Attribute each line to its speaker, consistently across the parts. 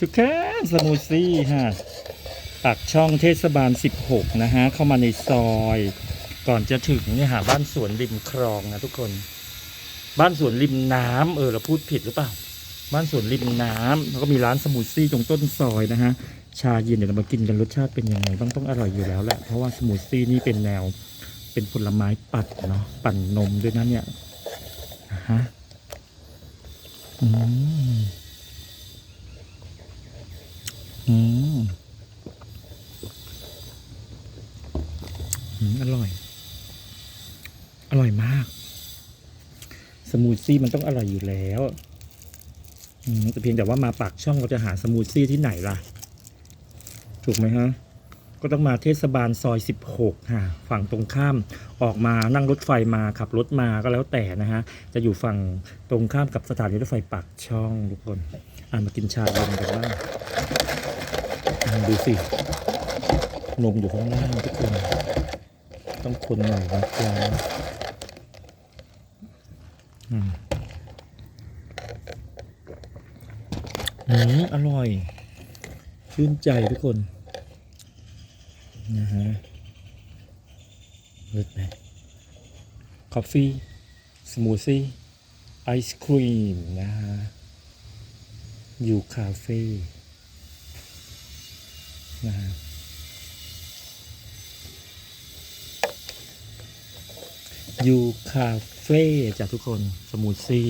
Speaker 1: ทุกท่านสมูทซี่ฮะปากช่องเทศบาล 16 นะฮะ เข้ามาในซอย ก่อนจะถึงเนี่ยหาบ้านสวนริมคลองนะทุกคน บ้านสวนริมน้ำเออเราพูดผิดหรือเปล่า บ้านสวนริมน้ำแล้วก็มีร้านสมูทซี่ตรงต้นซอยนะฮะ ชาเย็นเดี๋ยวเรามากินกันรสชาติเป็นยังไงบ้างต้องอร่อยอยู่แล้วแหละ เพราะว่าสมูทซี่นี่เป็นแนว เป็นผลไม้ปัดเนาะ ปั่นนมด้วยนะเนี่ยฮะอืม อืมอร่อย อร่อยมาก สมูทซี่มันต้องอร่อยอยู่แล้วอืมแต่เพียงแต่ว่ามาปากช่องเราจะหาสมูทซี่ที่ไหนล่ะ ถูกไหมฮะ ก็ต้องมาเทศบาลซอย 16ค่ะฝั่งตรงข้ามออกมานั่งรถไฟมาขับรถมาก็แล้วแต่นะฮะ จะอยู่ฝั่งตรงข้ามกับสถานีรถไฟปากช่องทุกคนอ่ามากินชาเย็นกันบ้างดูสิ นมอยู่ข้างล่างทุกคน ต้องคนหน่อยนะจ๊ะอืมอืมอร่อย ชื่นใจทุกคน นะฮะเลิศไหมกาแฟสมูทซี่ไอศครีมนะฮะอยู่คาเฟ่นะฮะอยู่คาเฟ่จากทุกคนสมูทซี่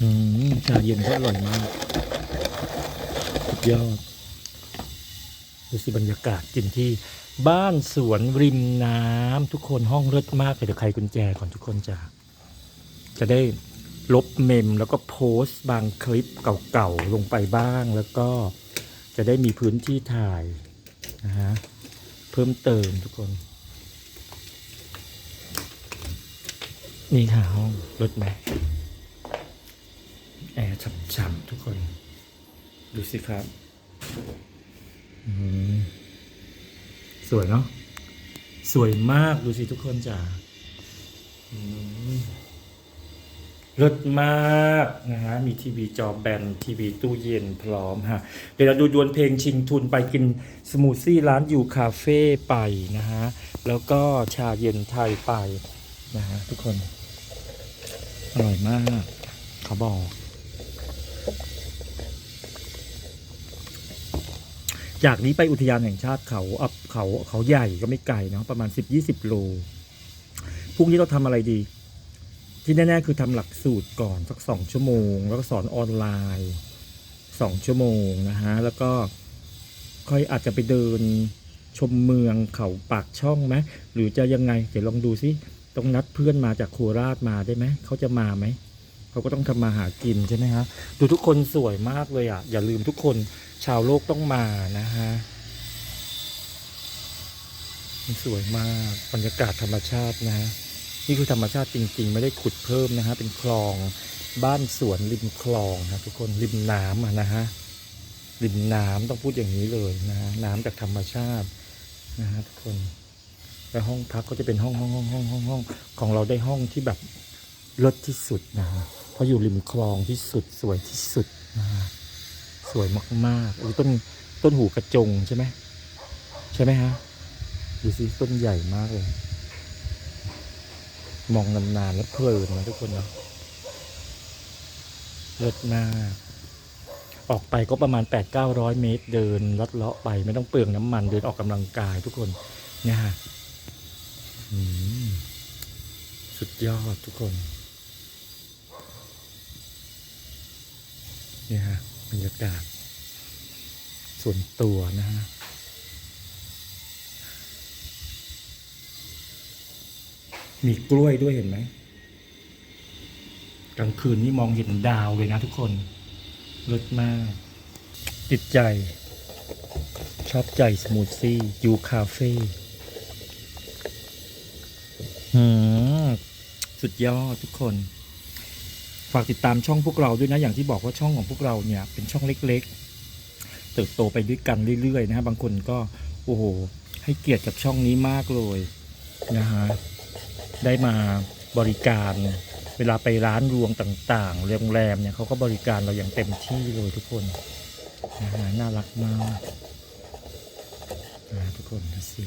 Speaker 1: อืมชาเย็นก็อร่อยมากยอด ดูสิบรรยากาศกินที่บ้านสวนริมน้ำทุกคนห้องเลิศมากเลยเดี๋ยวใครกุญแจก่อนทุกคนจะจะได้ลบเมมแล้วก็โพสต์บางคลิปเก่าๆลงไปบ้าง แล้วก็จะได้มีพื้นที่ถ่ายนะฮะเพิ่มเติมทุกคน นี่ค่ะห้องรถไหมแอร์ฉ่ำๆทุกคน ดูสิครับ สวยเนาะสวยมากดูสิทุกคนจ้ะอืมเลิศมากนะฮะ มีทีวีจอแบนทีวีตู้เย็นพร้อมฮะ เดี๋ยวเราดูดวลเพลงชิงทุนไปกินสมูทซี่ร้านอยู่คาเฟ่ไปนะฮะ แล้วก็ชาเย็นไทยไปนะฮะทุกคน อร่อยมาก เขาบอก จากนี้ไปอุทยานแห่งชาติเขาอับเขาเขาใหญ่ก็ไม่ไกลเนาะประมาณ10-20โลพรุ่งนี้เราทำอะไรดี ที่แน่ๆคือทำหลักสูตรก่อนสักสองชั่วโมง แล้วก็สอนออนไลน์สองชั่วโมงนะฮะแล้วก็ค่อยอาจจะไปเดินชมเมืองเขาปากช่องไหมหรือจะยังไง เดี๋ยวลองดูซิต้องนัดเพื่อนมาจากโคราชมาได้ไหมเขาจะมาไหม เขาก็ต้องทำมาหากินใช่ไหมฮะดูทุกคนสวยมากเลยอะ อย่าลืมทุกคนชาวโลกต้องมานะฮะมันสวยมากบรรยากาศธรรมชาตินะ นี่คือธรรมชาติจริง ๆ ไม่ได้ขุดเพิ่มนะฮะเป็นคลองบ้านสวนริมคลองนะทุกคนริมน้ำนะฮะริมน้ำต้องพูดอย่างนี้เลยนะน้ำจากธรรมชาตินะฮะทุกคนแล้วห้องพักก็จะเป็นห้องห้องห้องห้องห้องห้องของเราได้ห้องที่แบบ ลิศที่สุดนะฮะเพราะอยู่ริมคลองที่สุดสวยที่สุดนะฮะสวยมากๆโอ้ต้นต้นหูกระจงใช่ไหมใช่ไหมฮะดูสิต้นใหญ่มากเลย มองนานๆแล้วเพลินนะทุกคนเนาะเลิศมากออกไปก็ประมาณ 8 9 0 0 เมตรเดินลัดเลาะไปไม่ต้องเปลืองน้ำมันเดินออกกำลังกายทุกคนเนี่ยฮะสุดยอดทุกคน นี่ฮะบรรยากาศ ส่วนตัวนะฮะมีกล้วยด้วยเห็นไหมกลางคืนนี่มองเห็นดาวเลยนะทุกคนเลิศมาก ติดใจ ชอบใจสมูทซี่ยูคาเฟ่หืมสุดยอดทุกคน ฝากติดตามช่องพวกเราด้วยนะอย่างที่บอกว่าช่องของพวกเราเนี่ยเป็นช่องเล็กๆ เติบโตไปด้วยกันเรื่อยๆนะฮะบางคนก็โอ้โหให้เกียรติกับช่องนี้มากเลยนะฮะได้มาบริการเวลาไปร้านรวงต่างๆโรงแรมเนี่ยเขาก็บริการเราอย่างเต็มที่เลยทุกคนนะฮะน่ารักมากนะทุกคนดูสิ